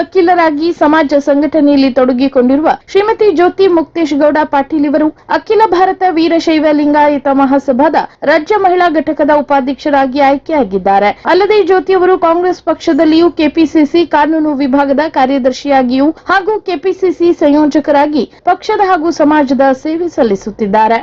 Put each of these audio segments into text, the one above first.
ವಕೀಲರಾಗಿ ಸಮಾಜ ಸಂಘಟನೆಯಲ್ಲಿ ತೊಡಗಿಕೊಂಡಿರುವ ಶ್ರೀಮತಿ ಜ್ಯೋತಿ ಮುಕ್ತೇಶ್ ಗೌಡ ಪಾಟೀಲ್ ಇವರು ಅಖಿಲ ಭಾರತ ವೀರಶೈವ ಲಿಂಗಾಯತ ಮಹಾಸಭಾದ ರಾಜ್ಯ ಮಹಿಳಾ ಘಟಕದ ಉಪಾಧ್ಯಕ್ಷರಾಗಿ ಆಯ್ಕೆಯಾಗಿದ್ದಾರೆ. ಅಲ್ಲದೆ ಜ್ಯೋತಿ ಅವರು ಕಾಂಗ್ರೆಸ್ ಪಕ್ಷದಲ್ಲಿಯೂ ಕೆಪಿಸಿಸಿ ಕಾನೂನು ವಿಭಾಗದ ಕಾರ್ಯದರ್ಶಿಯಾಗಿಯೂ ಹಾಗೂ ಕೆಪಿಸಿಸಿ ಸಂಯೋಜಕರಾಗಿ ಪಕ್ಷದ ಹಾಗೂ ಸಮಾಜದ ಸೇವೆ ಸಲ್ಲಿಸುತ್ತಿದ್ದಾರೆ.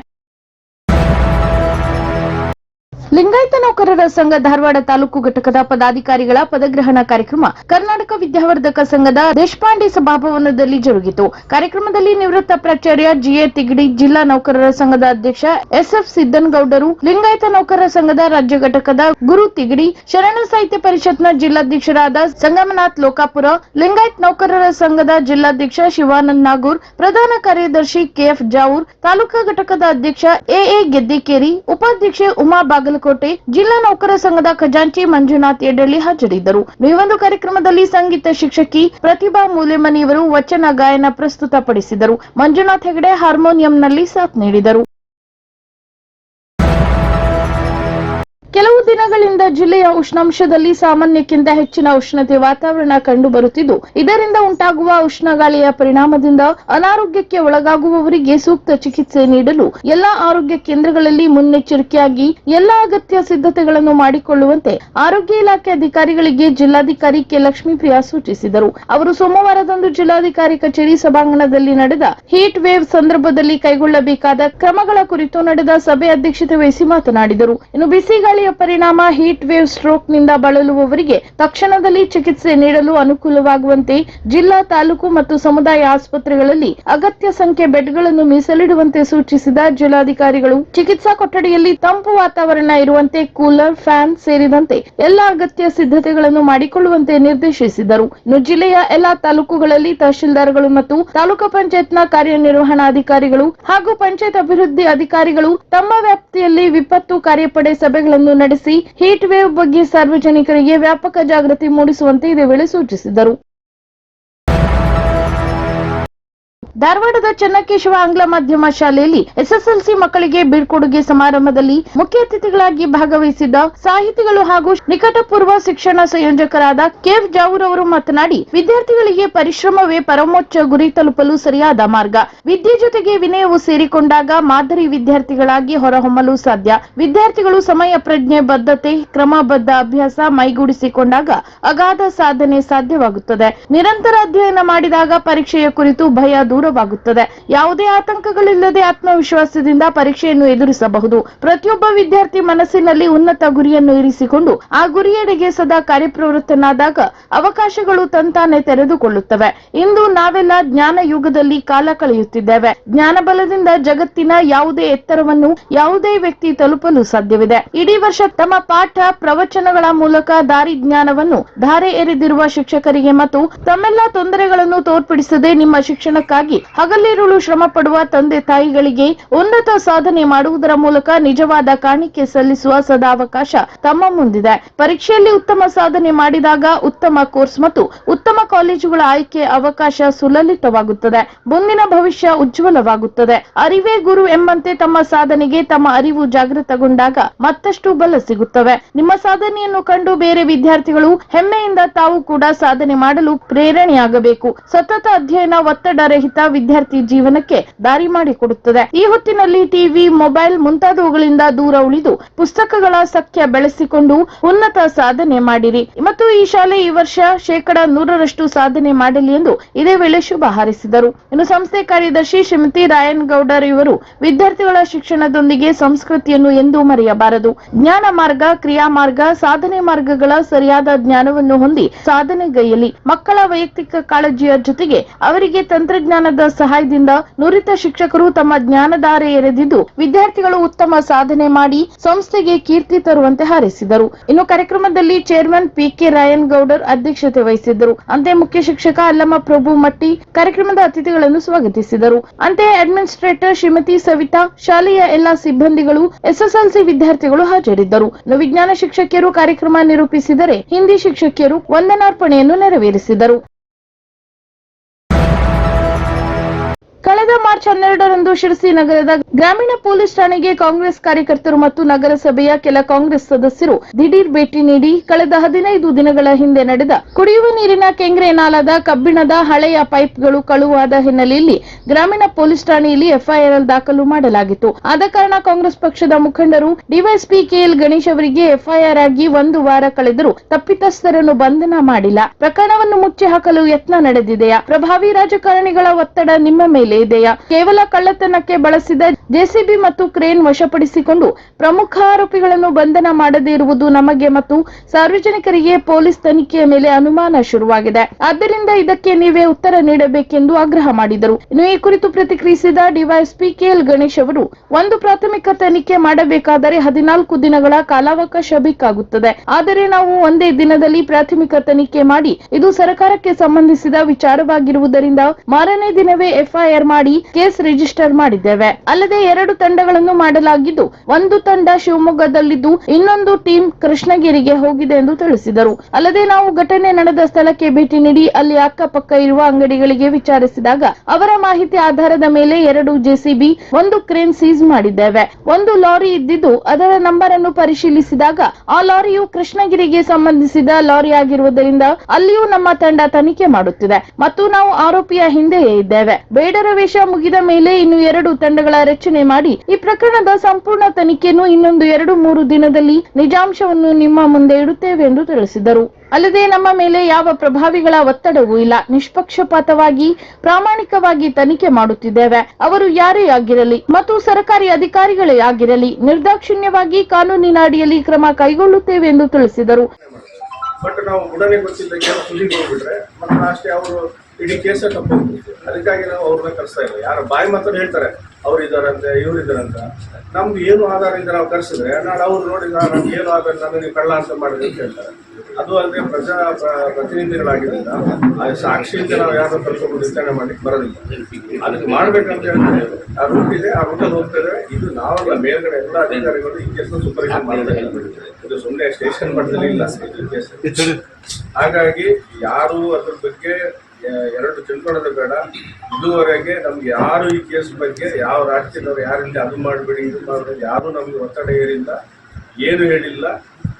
ಲಿಂಗಾಯತ ನೌಕರರ ಸಂಘ ಧಾರವಾಡ ತಾಲೂಕು ಘಟಕದ ಪದಾಧಿಕಾರಿಗಳ ಪದಗ್ರಹಣ ಕಾರ್ಯಕ್ರಮ ಕರ್ನಾಟಕ ವಿದ್ಯಾವರ್ಧಕ ಸಂಘದ ದೇಶಪಾಂಡೆ ಸಭಾಭವನದಲ್ಲಿ ಜರುಗಿತು. ಕಾರ್ಯಕ್ರಮದಲ್ಲಿ ನಿವೃತ್ತ ಪ್ರಾಚಾರ್ಯ ಜಿಎ ತಿಗಡಿ, ಜಿಲ್ಲಾ ನೌಕರರ ಸಂಘದ ಅಧ್ಯಕ್ಷ ಎಸ್ಎಫ್ ಸಿದ್ದನಗೌಡರು ಲಿಂಗಾಯತ ನೌಕರರ ಸಂಘದ ರಾಜ್ಯ ಘಟಕದ ಗುರು ತಿಗಡಿ, ಶರಣ ಸಾಹಿತ್ಯ ಪರಿಷತ್ನ ಜಿಲ್ಲಾಧ್ಯಕ್ಷರಾದ ಸಂಗಮನಾಥ್ ಲೋಕಾಪುರ, ಲಿಂಗಾಯತ್ ನೌಕರರ ಸಂಘದ ಜಿಲ್ಲಾಧ್ಯಕ್ಷ ಶಿವಾನಂದ್ ನಾಗೂರ್, ಪ್ರಧಾನ ಕಾರ್ಯದರ್ಶಿ ಕೆಎಫ್ ಜಾವೂರ್, ತಾಲೂಕಾ ಘಟಕದ ಅಧ್ಯಕ್ಷ ಎಎ ಗೆದ್ದಿಕೇರಿ, ಉಪಾಧ್ಯಕ್ಷೆ ಉಮಾ ಬಾಗಲಕೋಟೆ ಜಿಲ್ಲಾ ನೌಕರ ಸಂಘದ ಖಜಾಂಚಿ ಮಂಜುನಾಥ್ ಎಡಳ್ಳಿ ಹಾಜರಿದ್ದರು. ಈ ಒಂದು ಕಾರ್ಯಕ್ರಮದಲ್ಲಿ ಸಂಗೀತ ಶಿಕ್ಷಕಿ ಪ್ರತಿಭಾ ಮೂಲೆಮನಿಯವರು ವಚನ ಗಾಯನ ಪ್ರಸ್ತುತಪಡಿಸಿದರು. ಮಂಜುನಾಥ್ ಹೆಗಡೆ ಹಾರ್ಮೋನಿಯಂನಲ್ಲಿ ಸಾಥ್ ನೀಡಿದರು. ಕೆಲವು ದಿನಗಳಿಂದ ಜಿಲ್ಲೆಯ ಉಷ್ಣಾಂಶದಲ್ಲಿ ಸಾಮಾನ್ಯಕ್ಕಿಂತ ಹೆಚ್ಚಿನ ಉಷ್ಣತೆ ವಾತಾವರಣ ಕಂಡು ಬರುತ್ತಿದ್ದು ಇದರಿಂದ ಉಂಟಾಗುವ ಉಷ್ಣಗಾಳಿಯ ಪರಿಣಾಮದಿಂದ ಅನಾರೋಗ್ಯಕ್ಕೆ ಒಳಗಾಗುವವರಿಗೆ ಸೂಕ್ತ ಚಿಕಿತ್ಸೆ ನೀಡಲು ಎಲ್ಲಾ ಆರೋಗ್ಯ ಕೇಂದ್ರಗಳಲ್ಲಿ ಮುನ್ನೆಚ್ಚರಿಕೆಯಾಗಿ ಎಲ್ಲಾ ಅಗತ್ಯ ಸಿದ್ಧತೆಗಳನ್ನು ಮಾಡಿಕೊಳ್ಳುವಂತೆ ಆರೋಗ್ಯ ಇಲಾಖೆ ಅಧಿಕಾರಿಗಳಿಗೆ ಜಿಲ್ಲಾಧಿಕಾರಿ ಕೆ. ಲಕ್ಷ್ಮೀಪ್ರಿಯಾ ಸೂಚಿಸಿದರು. ಅವರು ಸೋಮವಾರದಂದು ಜಿಲ್ಲಾಧಿಕಾರಿ ಕಚೇರಿ ಸಭಾಂಗಣದಲ್ಲಿ ನಡೆದ ಹೀಟ್ ವೇವ್ ಸಂದರ್ಭದಲ್ಲಿ ಕೈಗೊಳ್ಳಬೇಕಾದ ಕ್ರಮಗಳ ಕುರಿತು ನಡೆದ ಸಭೆ ಅಧ್ಯಕ್ಷತೆ ವಹಿಸಿ ಮಾತನಾಡಿದರು. ಇನ್ನು ಬಿಸಿ ಪರಿಣಾಮ ಹೀಟ್ ವೇವ್ ಸ್ಟ್ರೋಕ್ನಿಂದ ಬಳಲುವವರಿಗೆ ತಕ್ಷಣದಲ್ಲಿ ಚಿಕಿತ್ಸೆ ನೀಡಲು ಅನುಕೂಲವಾಗುವಂತೆ ಜಿಲ್ಲಾ ತಾಲೂಕು ಮತ್ತು ಸಮುದಾಯ ಆಸ್ಪತ್ರೆಗಳಲ್ಲಿ ಅಗತ್ಯ ಸಂಖ್ಯೆ ಬೆಡ್ಗಳನ್ನು ಮೀಸಲಿಡುವಂತೆ ಸೂಚಿಸಿದ ಜಿಲ್ಲಾಧಿಕಾರಿಗಳು. ಚಿಕಿತ್ಸಾ ಕೊಠಡಿಯಲ್ಲಿ ತಂಪು ವಾತಾವರಣ ಇರುವಂತೆ ಕೂಲರ್, ಫ್ಯಾನ್ ಸೇರಿದಂತೆ ಎಲ್ಲಾ ಅಗತ್ಯ ಸಿದ್ಧತೆಗಳನ್ನು ಮಾಡಿಕೊಳ್ಳುವಂತೆ ನಿರ್ದೇಶಿಸಿದರು. ಇನ್ನು ಜಿಲ್ಲೆಯ ಎಲ್ಲಾ ತಾಲೂಕುಗಳಲ್ಲಿ ತಹಶೀಲ್ದಾರ್ಗಳು ಮತ್ತು ತಾಲೂಕು ಪಂಚಾಯತ್ನ ಕಾರ್ಯನಿರ್ವಹಣಾಧಿಕಾರಿಗಳು ಹಾಗೂ ಪಂಚಾಯತ್ ಅಭಿವೃದ್ಧಿ ಅಧಿಕಾರಿಗಳು ತಮ್ಮ ವ್ಯಾಪ್ತಿಯಲ್ಲಿ ವಿಪತ್ತು ಕಾರ್ಯಪಡೆ ಸಭೆಗಳನ್ನು ನಡೆಸಿ ಹೀಟ್ ವೇವ್ ಬಗ್ಗೆ ಸಾರ್ವಜನಿಕರಿಗೆ ವ್ಯಾಪಕ ಜಾಗೃತಿ ಮೂಡಿಸುವಂತೆ ಇದೇ ವೇಳೆ ಸೂಚಿಸಿದರು. ಧಾರವಾಡದ ಚನ್ನಕೇಶವ ಆಂಗ್ಲ ಮಾಧ್ಯಮ ಶಾಲೆಯಲ್ಲಿ ಎಸ್ಎಸ್ಎಲ್ಸಿ ಮಕ್ಕಳಿಗೆ ಬೀಳ್ಕೊಡುಗೆ ಸಮಾರಂಭದಲ್ಲಿ ಮುಖ್ಯ ಅತಿಥಿಗಳಾಗಿ ಭಾಗವಹಿಸಿದ್ದ ಸಾಹಿತಿಗಳು ಹಾಗೂ ನಿಕಟಪೂರ್ವ ಶಿಕ್ಷಣ ಸಂಯೋಜಕರಾದ ಕೆಎಫ್ ಜಾವೂರ್ ಅವರು ಮಾತನಾಡಿ, ವಿದ್ಯಾರ್ಥಿಗಳಿಗೆ ಪರಿಶ್ರಮವೇ ಪರಮೋಚ್ಚ ಗುರಿ ತಲುಪಲು ಸರಿಯಾದ ಮಾರ್ಗ. ವಿದ್ಯೆ ಜೊತೆಗೆ ವಿನಯವು ಸೇರಿಕೊಂಡಾಗ ಮಾದರಿ ವಿದ್ಯಾರ್ಥಿಗಳಾಗಿ ಹೊರಹೊಮ್ಮಲು ಸಾಧ್ಯ. ವಿದ್ಯಾರ್ಥಿಗಳು ಸಮಯ, ಪ್ರಜ್ಞೆ, ಬದ್ಧತೆ, ಕ್ರಮಬದ್ಧ ಅಭ್ಯಾಸ ಮೈಗೂಡಿಸಿಕೊಂಡಾಗ ಅಗಾಧ ಸಾಧನೆ ಸಾಧ್ಯವಾಗುತ್ತದೆ. ನಿರಂತರ ಅಧ್ಯಯನ ಮಾಡಿದಾಗ ಪರೀಕ್ಷೆಯ ಕುರಿತು ಭಯ ದೂರವಾಗುತ್ತದೆ ಯಾವುದೇ ಆತಂಕಗಳಿಲ್ಲದೆ ಆತ್ಮವಿಶ್ವಾಸದಿಂದ ಪರೀಕ್ಷೆಯನ್ನು ಎದುರಿಸಬಹುದು. ಪ್ರತಿಯೊಬ್ಬ ವಿದ್ಯಾರ್ಥಿ ಮನಸ್ಸಿನಲ್ಲಿ ಉನ್ನತ ಗುರಿಯನ್ನು ಇರಿಸಿಕೊಂಡು ಆ ಗುರಿಯೆಡೆಗೆ ಸದಾ ಕಾರ್ಯಪ್ರವೃತ್ತನಾದಾಗ ಅವಕಾಶಗಳು ತಂತಾನೆ ತೆರೆದುಕೊಳ್ಳುತ್ತವೆ. ಇಂದು ನಾವೆಲ್ಲ ಜ್ಞಾನ ಯುಗದಲ್ಲಿ ಕಾಲ ಕಳೆಯುತ್ತಿದ್ದೇವೆ. ಜ್ಞಾನ ಬಲದಿಂದ ಜಗತ್ತಿನ ಯಾವುದೇ ಎತ್ತರವನ್ನು ಯಾವುದೇ ವ್ಯಕ್ತಿ ತಲುಪಲು ಸಾಧ್ಯವಿದೆ. ಇಡೀ ವರ್ಷ ತಮ್ಮ ಪಾಠ, ಪ್ರವಚನಗಳ ಮೂಲಕ ದಾರಿ ಜ್ಞಾನವನ್ನು ಧಾರೆ ಎರೆದಿರುವ ಶಿಕ್ಷಕರಿಗೆ ಮತ್ತು ತಮ್ಮೆಲ್ಲ ತೊಂದರೆಗಳನ್ನು ತೋರ್ಪಡಿಸದೆ ನಿಮ್ಮ ಶಿಕ್ಷಣಕ್ಕಾಗಿ ಹಗಲಿರುಳು ಶ್ರಮ ಪಡುವ ತಂದೆ ತಾಯಿಗಳಿಗೆ ಉನ್ನತ ಸಾಧನೆ ಮಾಡುವುದರ ಮೂಲಕ ನಿಜವಾದ ಕಾಣಿಕೆ ಸಲ್ಲಿಸುವ ಸದಾವಕಾಶ ತಮ್ಮ ಮುಂದಿದೆ. ಪರೀಕ್ಷೆಯಲ್ಲಿ ಉತ್ತಮ ಸಾಧನೆ ಮಾಡಿದಾಗ ಉತ್ತಮ ಕೋರ್ಸ್ ಮತ್ತು ಉತ್ತಮ ಕಾಲೇಜುಗಳ ಆಯ್ಕೆ ಅವಕಾಶ ಸುಲಲಿತವಾಗುತ್ತದೆ. ಮುಂದಿನ ಭವಿಷ್ಯ ಉಜ್ವಲವಾಗುತ್ತದೆ. ಅರಿವೇ ಗುರು ಎಂಬಂತೆ ತಮ್ಮ ಸಾಧನೆಗೆ ತಮ್ಮ ಅರಿವು ಜಾಗೃತಗೊಂಡಾಗ ಮತ್ತಷ್ಟು ಬಲ ಸಿಗುತ್ತವೆ. ನಿಮ್ಮ ಸಾಧನೆಯನ್ನು ಕಂಡು ಬೇರೆ ವಿದ್ಯಾರ್ಥಿಗಳು ಹೆಮ್ಮೆಯಿಂದ ತಾವು ಕೂಡ ಸಾಧನೆ ಮಾಡಲು ಪ್ರೇರಣೆಯಾಗಬೇಕು. ಸತತ ಅಧ್ಯಯನ ಒತ್ತಡ ರಹಿತ ವಿದ್ಯಾರ್ಥಿ ಜೀವನಕ್ಕೆ ದಾರಿ ಮಾಡಿಕೊಡುತ್ತದೆ ಈ ಹೊತ್ತಿನಲ್ಲಿ ಟಿವಿ, ಮೊಬೈಲ್ ಮುಂತಾದವುಗಳಿಂದ ದೂರ ಉಳಿದು ಪುಸ್ತಕಗಳ ಸಖ್ಯ ಬೆಳೆಸಿಕೊಂಡು ಉನ್ನತ ಸಾಧನೆ ಮಾಡಿರಿ. ಮತ್ತು ಈ ಶಾಲೆ ಈ ವರ್ಷ ಶೇಕಡ ನೂರರಷ್ಟು ಸಾಧನೆ ಮಾಡಲಿ ಎಂದು ಇದೇ ವೇಳೆ ಶುಭ ಹಾರೈಸಿದರು. ಇನ್ನು ಸಂಸ್ಥೆ ಕಾರ್ಯದರ್ಶಿ ಶ್ರೀಮತಿ ರಾಯನ್ ಗೌಡರ್ ಇವರು ವಿದ್ಯಾರ್ಥಿಗಳ ಶಿಕ್ಷಣದೊಂದಿಗೆ ಸಂಸ್ಕೃತಿಯನ್ನು ಎಂದೂ ಮರೆಯಬಾರದು. ಜ್ಞಾನ ಮಾರ್ಗ, ಕ್ರಿಯಾ ಮಾರ್ಗ, ಸಾಧನೆ ಮಾರ್ಗಗಳ ಸರಿಯಾದ ಜ್ಞಾನವನ್ನು ಹೊಂದಿ ಸಾಧನೆಗೈಯಲಿ ಮಕ್ಕಳ ವೈಯಕ್ತಿಕ ಕಾಳಜಿಯ ಜೊತೆಗೆ ಅವರಿಗೆ ತಂತ್ರಜ್ಞಾನದ ಸಹಾಯದಿಂದ ನುರಿತ ಶಿಕ್ಷಕರು ತಮ್ಮ ಜ್ಞಾನಧಾರೆ ಎರೆದಿದ್ದು ವಿದ್ಯಾರ್ಥಿಗಳು ಉತ್ತಮ ಸಾಧನೆ ಮಾಡಿ ಸಂಸ್ಥೆಗೆ ಕೀರ್ತಿ ತರುವಂತೆ ಹಾರೈಸಿದರು. ಇನ್ನು ಕಾರ್ಯಕ್ರಮದಲ್ಲಿ ಚೇರ್ಮನ್ ಪಿಕೆ ರಾಯನ್ ಗೌಡರ್ ಅಧ್ಯಕ್ಷತೆ ವಹಿಸಿದ್ದರು. ಅಂತೆ ಮುಖ್ಯ ಶಿಕ್ಷಕ ಅಲ್ಲಮ್ಮ ಪ್ರಭು ಮಟ್ಟಿ ಕಾರ್ಯಕ್ರಮದ ಅತಿಥಿಗಳನ್ನು ಸ್ವಾಗತಿಸಿದರು. ಅಂತೆ ಅಡ್ಮಿನಿಸ್ಟ್ರೇಟರ್ ಶ್ರೀಮತಿ ಸವಿತಾ, ಶಾಲೆಯ ಎಲ್ಲಾ ಸಿಬ್ಬಂದಿಗಳು, ಎಸ್ಎಸ್ಎಲ್ಸಿ ವಿದ್ಯಾರ್ಥಿಗಳು ಹಾಜರಿದ್ದರು. ವಿಜ್ಞಾನ ಶಿಕ್ಷಕಿಯರು ಕಾರ್ಯಕ್ರಮ ನಿರೂಪಿಸಿದರೆ ಹಿಂದಿ ಶಿಕ್ಷಕಿಯರು ವಂದನಾರ್ಪಣೆಯನ್ನು ನೆರವೇರಿಸಿದರು. ಕಳೆದ ಮಾರ್ಚ್ ಹನ್ನೆರಡರಂದು ಶಿರಸಿ ನಗರದ ಗ್ರಾಮೀಣ ಪೊಲೀಸ್ ಠಾಣೆಗೆ ಕಾಂಗ್ರೆಸ್ ಕಾರ್ಯಕರ್ತರು ಮತ್ತು ನಗರಸಭೆಯ ಕೆಲ ಕಾಂಗ್ರೆಸ್ ಸದಸ್ಯರು ದಿಢೀರ್ ಭೇಟಿ ನೀಡಿ ಕಳೆದ ಹದಿನೈದು ದಿನಗಳ ಹಿಂದೆ ನಡೆದ ಕುಡಿಯುವ ನೀರಿನ ಕೆಂಗ್ರೆ ನಾಲದ ಕಬ್ಬಿಣದ ಹಳೆಯ ಪೈಪ್ಗಳು ಕಳುವಾದ ಹಿನ್ನೆಲೆಯಲ್ಲಿ ಗ್ರಾಮೀಣ ಪೊಲೀಸ್ ಠಾಣೆಯಲ್ಲಿ ಎಫ್ಐಆರ್ ದಾಖಲು ಮಾಡಲಾಗಿತ್ತು. ಆದ ಕಾರಣ ಕಾಂಗ್ರೆಸ್ ಪಕ್ಷದ ಮುಖಂಡರು ಡಿವೈಎಸ್ಪಿ ಕೆಎಲ್ ಗಣೇಶ್ ಅವರಿಗೆ ಎಫ್ಐಆರ್ ಆಗಿ ಒಂದು ವಾರ ಕಳೆದರೂ ತಪ್ಪಿತಸ್ಥರನ್ನು ಬಂಧನ ಮಾಡಿಲ್ಲ. ಪ್ರಕರಣವನ್ನು ಮುಚ್ಚಿ ಹಾಕಲು ಯತ್ನ ನಡೆದಿದೆಯಾ? ಪ್ರಭಾವಿ ರಾಜಕಾರಣಿಗಳ ಒತ್ತಡ ನಿಮ್ಮ ಮೇಲೆ ಇದೆಯಾ ಕೇವಲ ಕಳ್ಳತನಕ್ಕೆ ಬಳಸಿದ ಜೆಸಿಬಿ ಮತ್ತು ಕ್ರೇನ್ ವಶಪಡಿಸಿಕೊಂಡು ಪ್ರಮುಖ ಆರೋಪಿಗಳನ್ನು ಬಂಧನ ಮಾಡದೇ ಇರುವುದು ನಮಗೆ ಮತ್ತು ಸಾರ್ವಜನಿಕರಿಗೆ ಪೊಲೀಸ್ ತನಿಖೆಯ ಮೇಲೆ ಅನುಮಾನ ಶುರುವಾಗಿದೆ. ಆದ್ದರಿಂದ ಇದಕ್ಕೆ ನೀವೇ ಉತ್ತರ ನೀಡಬೇಕೆಂದು ಆಗ್ರಹ ಮಾಡಿದರು. ಇನ್ನು ಈ ಕುರಿತು ಪ್ರತಿಕ್ರಿಯಿಸಿದ ಡಿವೈಎಸ್ಪಿ ಕೆಎಲ್ ಗಣೇಶ್ ಅವರು, ಒಂದು ಪ್ರಾಥಮಿಕ ತನಿಖೆ ಮಾಡಬೇಕಾದರೆ ಹದಿನಾಲ್ಕು ದಿನಗಳ ಕಾಲಾವಕಾಶ ಬೇಕಾಗುತ್ತದೆ. ಆದರೆ ನಾವು ಒಂದೇ ದಿನದಲ್ಲಿ ಪ್ರಾಥಮಿಕ ತನಿಖೆ ಮಾಡಿ, ಇದು ಸರ್ಕಾರಕ್ಕೆ ಸಂಬಂಧಿಸಿದ ವಿಚಾರವಾಗಿರುವುದರಿಂದ ಮಾರನೇ ದಿನವೇ ಎಫ್ಐಆರ್ ಮಾಡಿ ಕೇಸ್ ರಿಜಿಸ್ಟರ್ ಮಾಡಿದ್ದೇವೆ. ಅಲ್ಲದೆ ಎರಡು ತಂಡಗಳನ್ನು ಮಾಡಲಾಗಿದ್ದು, ಒಂದು ತಂಡ ಶಿವಮೊಗ್ಗದಲ್ಲಿದ್ದು, ಇನ್ನೊಂದು ಟೀಮ್ ಕೃಷ್ಣಗಿರಿಗೆ ಹೋಗಿದೆ ಎಂದು ತಿಳಿಸಿದರು. ಅಲ್ಲದೆ ನಾವು ಘಟನೆ ನಡೆದ ಸ್ಥಳಕ್ಕೆ ಭೇಟಿ ನೀಡಿ, ಅಲ್ಲಿ ಅಕ್ಕಪಕ್ಕ ಇರುವ ಅಂಗಡಿಗಳಿಗೆ ವಿಚಾರಿಸಿದಾಗ ಅವರ ಮಾಹಿತಿ ಆಧಾರದ ಮೇಲೆ ಎರಡು ಜೆಸಿಬಿ, ಒಂದು ಕ್ರೇನ್ ಸೀಸ್ ಮಾಡಿದ್ದೇವೆ. ಒಂದು ಲಾರಿ ಇದ್ದಿದ್ದು, ಅದರ ನಂಬರ್ ಅನ್ನು ಪರಿಶೀಲಿಸಿದಾಗ ಆ ಲಾರಿಯು ಕೃಷ್ಣಗಿರಿಗೆ ಸಂಬಂಧಿಸಿದ ಲಾರಿ ಆಗಿರುವುದರಿಂದ ಅಲ್ಲಿಯೂ ನಮ್ಮ ತಂಡ ತನಿಖೆ ಮಾಡುತ್ತಿದೆ. ಮತ್ತು ನಾವು ಆರೋಪಿಯ ಹಿಂದೆಯೇ ಇದ್ದೇವೆ. ಬೇಡರ ವೇಷ ಮುಗಿದ ಮೇಲೆ ಇನ್ನು ಎರಡು ತಂಡಗಳ ರಚನೆ ಮಾಡಿ ಈ ಪ್ರಕರಣದ ಸಂಪೂರ್ಣ ತನಿಖೆಯನ್ನು ಇನ್ನೊಂದು ಎರಡು ಮೂರು ದಿನದಲ್ಲಿ ನಿಜಾಂಶವನ್ನು ನಿಮ್ಮ ಮುಂದೆ ಇಡುತ್ತೇವೆ ಎಂದು ತಿಳಿಸಿದರು. ಅಲ್ಲದೆ ನಮ್ಮ ಮೇಲೆ ಯಾವ ಪ್ರಭಾವಿಗಳ ಒತ್ತಡವೂ ಇಲ್ಲ. ನಿಷ್ಪಕ್ಷಪಾತವಾಗಿ, ಪ್ರಾಮಾಣಿಕವಾಗಿ ತನಿಖೆ ಮಾಡುತ್ತಿದ್ದೇವೆ. ಅವರು ಯಾರೇ ಆಗಿರಲಿ ಮತ್ತು ಸರ್ಕಾರಿ ಅಧಿಕಾರಿಗಳೇ ಆಗಿರಲಿ, ನಿರ್ದಾಕ್ಷಿಣ್ಯವಾಗಿ ಕಾನೂನಿನ ಅಡಿಯಲ್ಲಿ ಕ್ರಮ ಕೈಗೊಳ್ಳುತ್ತೇವೆ ಎಂದು ತಿಳಿಸಿದರು. ಬಟ್ ನಾವು ಉಡನೆ ಇಡೀ ಕೇಸ ತಪ್ಪು ಅದಕ್ಕಾಗಿ ನಾವು ಅವ್ರನ್ನ ಕರೆಸ್ತಾ ಇಲ್ಲ ಯಾರು ಬಾಯಿ ಮಾತ್ರ ಹೇಳ್ತಾರೆ, ಅವ್ರು ಇದಾರಂತೆ, ಇವ್ರು ಇದಾರಂತ. ನಮ್ಗೆ ಏನು ಆಧಾರದಿಂದ ನಾವು ಕರೆಸಿದ್ರೆ ನಾಳೆ ಅವ್ರು ನೋಡಿ "ನಾ- ನಮ್ಗೆ ಏನು ಆಧಾರ ನನಗೆ ಕಳ್ಳ ಅಂತ ಮಾಡಿದ್ರೆ ಅಂತ ಹೇಳ್ತಾರೆ. ಅದು ಅಲ್ಲದೆ ಪ್ರಜಾ ಪ್ರ- ಪ್ರತಿನಿಧಿಗಳಾಗಿದ್ದರಿಂದ ಆ ಸಾಕ್ಷಿಯಿಂದ ನಾವು ಯಾರನ್ನ ಕರ್ಕೊಂಡು ವಿಚಾರಣೆ ಮಾಡ್ಲಿಕ್ಕೆ ಬರೋದಿಲ್ಲ. ಅದಕ್ಕೆ ಮಾಡ್ಬೇಕಂತ ಹೇಳಿದ್ರೆ ಆ ರೂಟ್ ಇದೆ, ಆ ರೂಟಲ್ಲಿ ಹೋಗ್ತದೆ ಇದು ನಾವೆಲ್ಲ, ಮೇಲ್ಗಡೆ ಎಲ್ಲ ಅಧಿಕಾರಿಗಳು ಈ ಕೇಸ್ನ ಸೂಪರ್ವಿಷನ್ ಮಾಡ್ತಾರೆ ಇದು ಸುಮ್ಮನೆ ಸ್ಟೇಷನ್ ಮಟ್ಟದಲ್ಲಿ ಇಲ್ಲ ಹಾಗಾಗಿ ಯಾರು ಅದ್ರ ಬಗ್ಗೆ ಎರಡು ತಿಳ್ಕೊಳ್ಳೋದು ಬೇಡ. ಇದುವರೆಗೆ ನಮ್ಗೆ ಯಾರು ಈ ಕೇಸ್ ಬಗ್ಗೆ ಯಾವ ರಾಜ್ಯದವ್ರು ಯಾರಿಂದ ಅದು ಮಾಡಬೇಡಿ ಇದು ಮಾಡಬೇಡಿ ಯಾರು ನಮ್ಗೆ ಒತ್ತಡ ಏರಿಲ್ಲ ಏನು ಹೇಳಿಲ್ಲ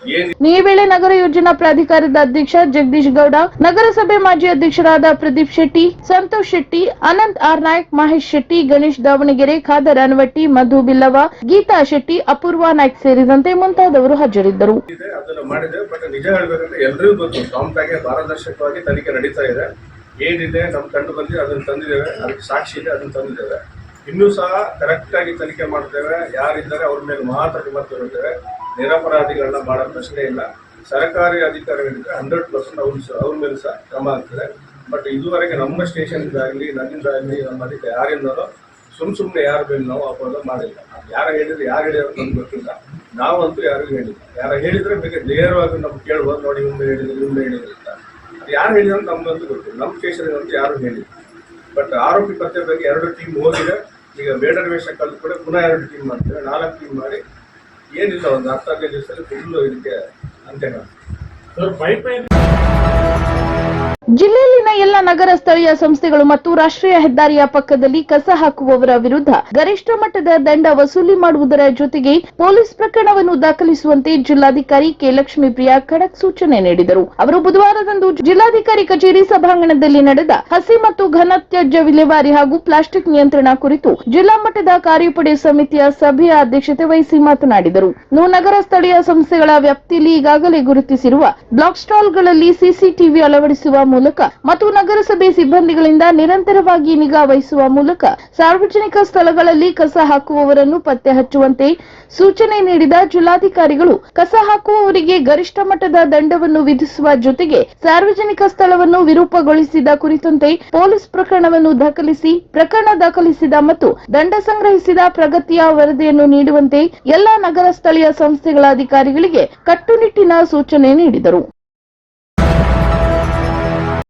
ನೀವೇಳೆ ಈ ವೇಳೆ ನಗರ ಯೋಜನಾ ಪ್ರಾಧಿಕಾರದ ಅಧ್ಯಕ್ಷ ಜಗದೀಶ್ ಗೌಡ ನಗರಸಭೆ ಮಾಜಿ ಅಧ್ಯಕ್ಷರಾದ ಪ್ರದೀಪ್ ಶೆಟ್ಟಿ ಸಂತೋಷ್ ಶೆಟ್ಟಿ ಅನಂತ್ ಆರ್ ನಾಯ್ಕ್ ಮಹೇಶ್ ಶೆಟ್ಟಿ ಗಣೇಶ್ ದಾವಣಗೆರೆ ಖಾದರ್ ಅನವಟ್ಟಿ ಮಧು ಬಿಲ್ಲವ ಗೀತಾ ಶೆಟ್ಟಿ ಅಪೂರ್ವ ನಾಯ್ಕ್ ಸೇರಿದಂತೆ ಮುಂತಾದವರು ಹಾಜರಿದ್ದರು. ಅದನ್ನ ಮಾಡಿದೆ ಬಟ್ ನಿಜ ಹೇಳ್ಬೇಕಂದ್ರೆ ಎಲ್ರಿಗೂ ಗೊತ್ತು ಪಾರದರ್ಶಕವಾಗಿ ತನಿಖೆ ನಡೀತಾ ಇದೆ. ಏನಿದೆ ನಮ್ಮ ಕಂಡು ಬಂದಿದೆ ಅದನ್ನ ತಂದಿದ್ದೇವೆ, ಅದಕ್ಕೆ ಸಾಕ್ಷಿ ಇದೆ, ಅದನ್ನ ತಂದಿದ್ದೇವೆ. ಇನ್ನೂ ಸಹ ಕರೆಕ್ಟಾಗಿ ತನಿಖೆ ಮಾಡ್ತೇವೆ. ಯಾರಿದ್ದಾರೆ ಅವ್ರ ಮೇಲೆ ಮಾತ್ರ ಕ್ರಮ ತಗೊಳ್ತೇವೆ ನಿರಪರಾಧಿಗಳನ್ನ ಮಾಡೋ ಪ್ರಶ್ನೆ ಇಲ್ಲ. ಸರ್ಕಾರಿ ಅಧಿಕಾರಿಗಳಿದ್ರೆ ಹಂಡ್ರೆಡ್ ಪರ್ಸೆಂಟ್ ಅವ್ರು ಸಹ ಅವ್ರ ಮೇಲೆ ಸಹ ಕ್ರಮ ಆಗ್ತದೆ ಬಟ್ ಇದುವರೆಗೆ ನಮ್ಮ ಸ್ಟೇಷನ್ದಾಗಲಿ ನನ್ನಿಂದಾಗಲಿ, ನಮ್ಮ ಅದಕ್ಕೆ ಯಾರಿಂದಲೂ ಸುಮ್ ಸುಮ್ಮನೆ ಯಾರ ಮೇಲೆ ನಾವು ಅಪರಾಧ ಮಾಡಿಲ್ಲ. ಯಾರು ಹೇಳಿದ್ರೆ, ಯಾರು ಹೇಳಿದ್ರು ನಮ್ಗೆ ಗೊತ್ತಿಲ್ಲ. ನಾವಂತೂ ಯಾರಿಗೂ ಹೇಳಿಲ್ಲ. ಯಾರು ಹೇಳಿದ್ರೆ ಬೇಕಾದ್ರೆ ನೇರವಾಗಿ ನಮ್ಗೆ ಕೇಳ್ಬೋದು, ನೋಡಿ ಮುಂದೆ ಹೇಳಿದ್ರು, ಇವ್ನ ಹೇಳಿದ್ರು ಅಂತ. ಯಾರು ಹೇಳಿದ್ರು ಅಂತ ನಮ್ಗಂತೂ ಗೊತ್ತಿಲ್ಲ ನಮ್ಮ ಸ್ಟೇಷನ್ ಅಂತ ಯಾರು ಹೇಳಿಲ್ಲ. ಬಟ್ ಆರೋಪಿ ಪತ್ತೆ ಬಗ್ಗೆ ಎರಡು ಟೀಮ್ ಹೋಗಿದೆ ಈಗ ಬೇಡರ ವೇಷ ಕಲ್ತು ಕೂಡ ಪುನಃ ಎರಡು ಟೀಮ್ ಮಾಡ್ತೇವೆ ನಾಲ್ಕು ಟೀಮ್ ಮಾಡಿ ಏನಿಲ್ಲ, ಒಂದು ಹತ್ತು, ಹದಿನೈದು ದಿವಸದಲ್ಲಿ ಫುಲ್ಲು ಇದಕ್ಕೆ ಅಂತ್ಯ ಕಾಣ್ತದೆ ಜಿಲ್ಲೆಯಲ್ಲಿನ ಎಲ್ಲ ನಗರ ಸ್ಥಳೀಯ ಸಂಸ್ಥೆಗಳು ಮತ್ತು ರಾಷ್ಟ್ರೀಯ ಹೆದ್ದಾರಿಯ ಪಕ್ಕದಲ್ಲಿ ಕಸ ಹಾಕುವವರ ವಿರುದ್ಧ ಗರಿಷ್ಠ ಮಟ್ಟದ ದಂಡ ವಸೂಲಿ ಮಾಡುವುದರ ಜೊತೆಗೆ ಪೊಲೀಸ್ ಪ್ರಕರಣವನ್ನು ದಾಖಲಿಸುವಂತೆ ಜಿಲ್ಲಾಧಿಕಾರಿ ಕೆ. ಲಕ್ಷ್ಮೀ ಪ್ರಿಯಾ ಖಡಕ್ ಸೂಚನೆ ನೀಡಿದರು. ಅವರು ಬುಧವಾರದಂದು ಜಿಲ್ಲಾಧಿಕಾರಿ ಕಚೇರಿ ಸಭಾಂಗಣದಲ್ಲಿ ನಡೆದ ಹಸಿ ಮತ್ತು ಘನತ್ಯಾಜ್ಯ ವಿಲೇವಾರಿ ಹಾಗೂ ಪ್ಲಾಸ್ಟಿಕ್ ನಿಯಂತ್ರಣ ಕುರಿತು ಜಿಲ್ಲಾ ಮಟ್ಟದ ಕಾರ್ಯಪಡೆ ಸಮಿತಿಯ ಸಭೆಯ ಅಧ್ಯಕ್ಷತೆ ವಹಿಸಿ ಮಾತನಾಡಿದರು. ಇನ್ನು ನಗರ ಸ್ಥಳೀಯ ಸಂಸ್ಥೆಗಳ ವ್ಯಾಪ್ತಿಯಲ್ಲಿ ಈಗಾಗಲೇ ಗುರುತಿಸಿರುವ ಬ್ಲಾಕ್ ಸ್ಟಾಲ್ಗಳಲ್ಲಿ ಸಿಸಿಟಿವಿ ಅಳವಡಿಸುವ ಮೂಲಕ ಮತ್ತು ನಗರಸಭೆ ಸಿಬ್ಬಂದಿಗಳಿಂದ ನಿರಂತರವಾಗಿ ನಿಗಾ ವಹಿಸುವ ಮೂಲಕ ಸಾರ್ವಜನಿಕ ಸ್ಥಳಗಳಲ್ಲಿ ಕಸ ಹಾಕುವವರನ್ನು ಪತ್ತೆ ಹಚ್ಚುವಂತೆ ಸೂಚನೆ ನೀಡಿದ ಜಿಲ್ಲಾಧಿಕಾರಿಗಳು, ಕಸ ಹಾಕುವವರಿಗೆ ಗರಿಷ್ಠ ಮಟ್ಟದ ದಂಡವನ್ನು ವಿಧಿಸುವ ಜೊತೆಗೆ ಸಾರ್ವಜನಿಕ ಸ್ಥಳವನ್ನು ವಿರೂಪಗೊಳಿಸಿದ ಕುರಿತಂತೆ ಪೊಲೀಸ್ ಪ್ರಕರಣವನ್ನು ದಾಖಲಿಸಿ, ಪ್ರಕರಣ ದಾಖಲಿಸಿದ ಮತ್ತು ದಂಡ ಸಂಗ್ರಹಿಸಿದ ಪ್ರಗತಿಯ ವರದಿಯನ್ನು ನೀಡುವಂತೆ ಎಲ್ಲಾ ನಗರ ಸ್ಥಳೀಯ ಸಂಸ್ಥೆಗಳ ಅಧಿಕಾರಿಗಳಿಗೆ ಕಟ್ಟುನಿಟ್ಟಿನ ಸೂಚನೆ ನೀಡಿದರು.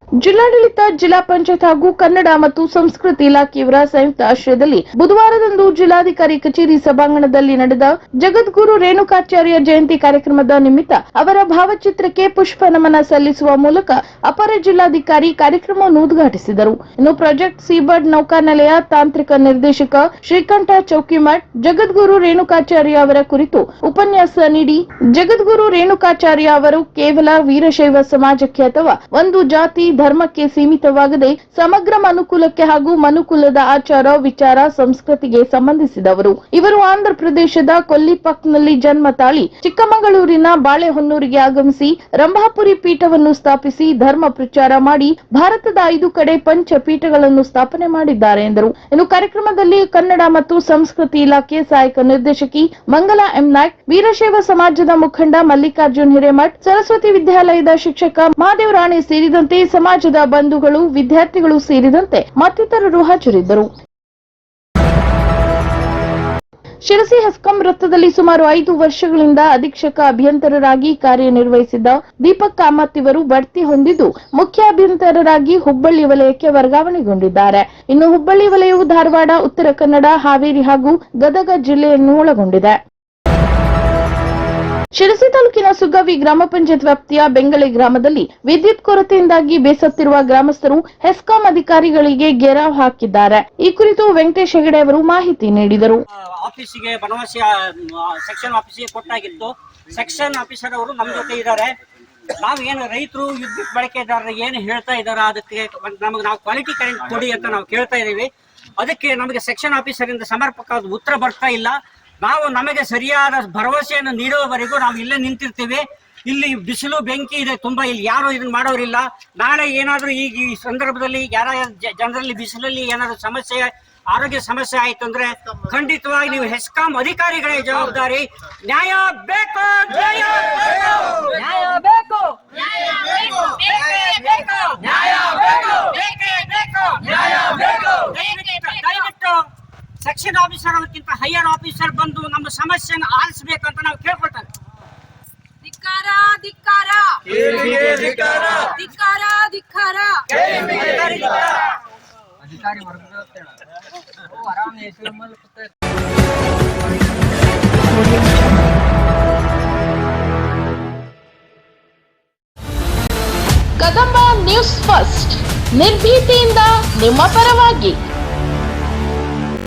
ಜಿಲ್ಲಾಡಳಿತ, ಜಿಲ್ಲಾ ಪಂಚಾಯತ್ ಹಾಗೂ ಕನ್ನಡ ಮತ್ತು ಸಂಸ್ಕೃತಿ ಇಲಾಖೆಯವರ ಸಂಯುಕ್ತ ಆಶ್ರಯದಲ್ಲಿ ಬುಧವಾರದಂದು ಜಿಲ್ಲಾಧಿಕಾರಿ ಕಚೇರಿ ಸಭಾಂಗಣದಲ್ಲಿ ನಡೆದ ಜಗದ್ಗುರು ರೇಣುಕಾಚಾರ್ಯ ಜಯಂತಿ ಕಾರ್ಯಕ್ರಮದ ನಿಮಿತ್ತ ಅವರ ಭಾವಚಿತ್ರಕ್ಕೆ ಪುಷ್ಪ ನಮನ ಸಲ್ಲಿಸುವ ಮೂಲಕ ಅಪರ ಜಿಲ್ಲಾಧಿಕಾರಿ ಕಾರ್ಯಕ್ರಮವನ್ನು ಉದ್ಘಾಟಿಸಿದರು. ಇನ್ನು ಪ್ರಾಜೆಕ್ಟ್ ಸೀಬರ್ಡ್ ನೌಕಾನೆಲೆಯ ತಾಂತ್ರಿಕ ನಿರ್ದೇಶಕ ಶ್ರೀಕಂಠ ಚೌಕಿಮಠ್, ಜಗದ್ಗುರು ರೇಣುಕಾಚಾರ್ಯ ಅವರ ಕುರಿತು ಉಪನ್ಯಾಸ ನೀಡಿ, ಜಗದ್ಗುರು ರೇಣುಕಾಚಾರ್ಯ ಅವರು ಕೇವಲ ವೀರಶೈವ ಸಮಾಜಕ್ಕೆ ಅಥವಾ ಒಂದು ಜಾತಿ ಧರ್ಮಕ್ಕೆ ಸೀಮಿತವಾಗದೆ ಸಮಗ್ರ ಮನುಕುಲಕ್ಕೆ ಹಾಗೂ ಮನುಕುಲದ ಆಚಾರ, ವಿಚಾರ, ಸಂಸ್ಕೃತಿಗೆ ಸಂಬಂಧಿಸಿದವರು. ಇವರು ಆಂಧ್ರ ಪ್ರದೇಶದ ಕೊಲ್ಲಿಪಕ್ನಲ್ಲಿ ಜನ್ಮ ತಾಳಿ ಚಿಕ್ಕಮಗಳೂರಿನ ಬಾಳೆಹೊನ್ನೂರಿಗೆ ಆಗಮಿಸಿ ರಂಭಾಪುರಿ ಪೀಠವನ್ನು ಸ್ಥಾಪಿಸಿ ಧರ್ಮ ಪ್ರಚಾರ ಮಾಡಿ ಭಾರತದ ಐದು ಕಡೆ ಪಂಚ ಪೀಠಗಳನ್ನು ಸ್ಥಾಪನೆ ಮಾಡಿದ್ದಾರೆ ಎಂದರು. ಇನ್ನು ಕಾರ್ಯಕ್ರಮದಲ್ಲಿ ಕನ್ನಡ ಮತ್ತು ಸಂಸ್ಕೃತಿ ಇಲಾಖೆ ಸಹಾಯಕ ನಿರ್ದೇಶಕಿ ಮಂಗಲಾ ಎಂ ನಾಯ್ಕ್, ವೀರಶೈವ ಸಮಾಜದ ಮುಖಂಡ ಮಲ್ಲಿಕಾರ್ಜುನ್ ಹಿರೇಮಠ್, ಸರಸ್ವತಿ ವಿದ್ಯಾಲಯದ ಶಿಕ್ಷಕ ಮಹಾದೇವರಾಣೆ ಸೇರಿದಂತೆ ಸಮಾಜದ ಬಂಧುಗಳು, ವಿದ್ಯಾರ್ಥಿಗಳು ಸೇರಿದಂತೆ ಮತ್ತಿತರರು ಹಾಜರಿದ್ದರು. ಶಿರಸಿ ಹಸ್ಕಂ ವೃತ್ತದಲ್ಲಿ ಸುಮಾರು ಐದು ವರ್ಷಗಳಿಂದ ಅಧೀಕ್ಷಕ ಅಭಿಯಂತರರಾಗಿ ಕಾರ್ಯನಿರ್ವಹಿಸಿದ್ದ ದೀಪಕ್ ಕಾಮತ್ ಇವರು ಬಡ್ತಿ ಹೊಂದಿದ್ದು, ಮುಖ್ಯ ಅಭಿಯಂತರರಾಗಿ ಹುಬ್ಬಳ್ಳಿ ವಲಯಕ್ಕೆ ವರ್ಗಾವಣೆಗೊಂಡಿದ್ದಾರೆ. ಇನ್ನು ಹುಬ್ಬಳ್ಳಿ ವಲಯವು ಧಾರವಾಡ, ಉತ್ತರ ಕನ್ನಡ, ಹಾವೇರಿ ಹಾಗೂ ಗದಗ ಜಿಲ್ಲೆಯನ್ನು ಒಳಗೊಂಡಿದೆ. ಶಿರಸಿ ತಾಲೂಕಿನ ಸುಗವಿ ಗ್ರಾಮ ಪಂಚಾಯತ್ ವ್ಯಾಪ್ತಿಯ ಬೆಂಗಳೆ ಗ್ರಾಮದಲ್ಲಿ ವಿದ್ಯುತ್ ಕೊರತೆಯಿಂದಾಗಿ ಬೇಸತ್ತಿರುವ ಗ್ರಾಮಸ್ಥರು ಹೆಸ್ಕಾಂ ಅಧಿಕಾರಿಗಳಿಗೆ ಗೆರಾವ್ ಹಾಕಿದ್ದಾರೆ. ಈ ಕುರಿತು ವೆಂಕಟೇಶ್ ಹೆಗಡೆ ಅವರು ಮಾಹಿತಿ ನೀಡಿದರು. ಆಫೀಸಿಗೆ ಬನವಾಸಿ ಸೆಕ್ಷನ್ ಆಫೀಸಿಗೆ ಕೊಟ್ಟಾಗಿತ್ತು. ಸೆಕ್ಷನ್ ಆಫೀಸರ್ ಅವರು ನಮ್ಮ ಜೊತೆ ಇದ್ದಾರೆ. ನಾವು ಏನು ರೈತರು, ವಿದ್ಯುತ್ ಬಳಕೆದಾರರು ಏನು ಹೇಳ್ತಾ ಇದ್ದಾರೆ ಅದಕ್ಕೆ ನಮಗೆ ನಾವು ಕ್ವಾಲಿಟಿ ಕರೆಂಟ್ ಕೊಡಿ ಅಂತ ನಾವು ಕೇಳ್ತಾ ಇದ್ದೀವಿ. ಅದಕ್ಕೆ ನಮಗೆ ಸೆಕ್ಷನ್ ಆಫೀಸರ್ ಇಂದ ಸಮರ್ಪಕವಾದ ಉತ್ತರ ಬರ್ತಾ ಇಲ್ಲ. ನಾವು ನಮಗೆ ಸರಿಯಾದ ಭರವಸೆಯನ್ನು ನೀಡುವವರೆಗೂ ನಾವು ಇಲ್ಲೇ ನಿಂತಿರ್ತೀವಿ. ಇಲ್ಲಿ ಬಿಸಿಲು ಬೆಂಕಿ ಇದೆ ತುಂಬಾ ಇಲ್ಲಿ ಯಾರು ಇದನ್ನ ಮಾಡೋರಿಲ್ಲ. ನಾಳೆ ಏನಾದರೂ ಈಗ ಈ ಸಂದರ್ಭದಲ್ಲಿ ಯಾರ ಜ- ಜನರಲ್ಲಿ ಬಿಸಿಲಲ್ಲಿ ಏನಾದರೂ ಸಮಸ್ಯೆ ಆರೋಗ್ಯ ಸಮಸ್ಯೆ ಆಯ್ತು ಅಂದ್ರೆ ಖಂಡಿತವಾಗಿ ನೀವು ಹೆಸ್ಕಾಂ ಅಧಿಕಾರಿಗಳೇ ಜವಾಬ್ದಾರಿ. ನ್ಯಾಯ ಬೇಕು ನ್ಯಾಯ ಬೇಕು. ನ್ಯಾಯ ಬೇಕು. ನ್ಯಾಯ ಬೇಕು. ಬೇಕೇ ಬೇಕು. ನ್ಯಾಯ ಬೇಕು. ದಯವಿಟ್ಟು ದಯವಿಟ್ಟು. ಸೆಕ್ಷನ್ ಆಫೀಸರ್ ಅವಕ್ಕಿಂತ ಹೈಯರ್ ಆಫೀಸರ್ ಬಂದು ನಮ್ಮ ಸಮಸ್ಯೆಯನ್ನು ಆಲಿಸಬೇಕಂತ ನಾವು ಕೇಳ್ಕೊಳ್ತಾರೆ. ಧಿಕ್ಕಾರ ಧಿಕ್ಕಾರ. ಧಿಕ್ಕಾರ. ಧಿಕ್ಕಾರ ಕದಂಬ ನ್ಯೂಸ್ ಫಸ್ಟ್. ನಿರ್ಭೀತಿಯಿಂದ ನಿಮ್ಮ ಪರವಾಗಿ.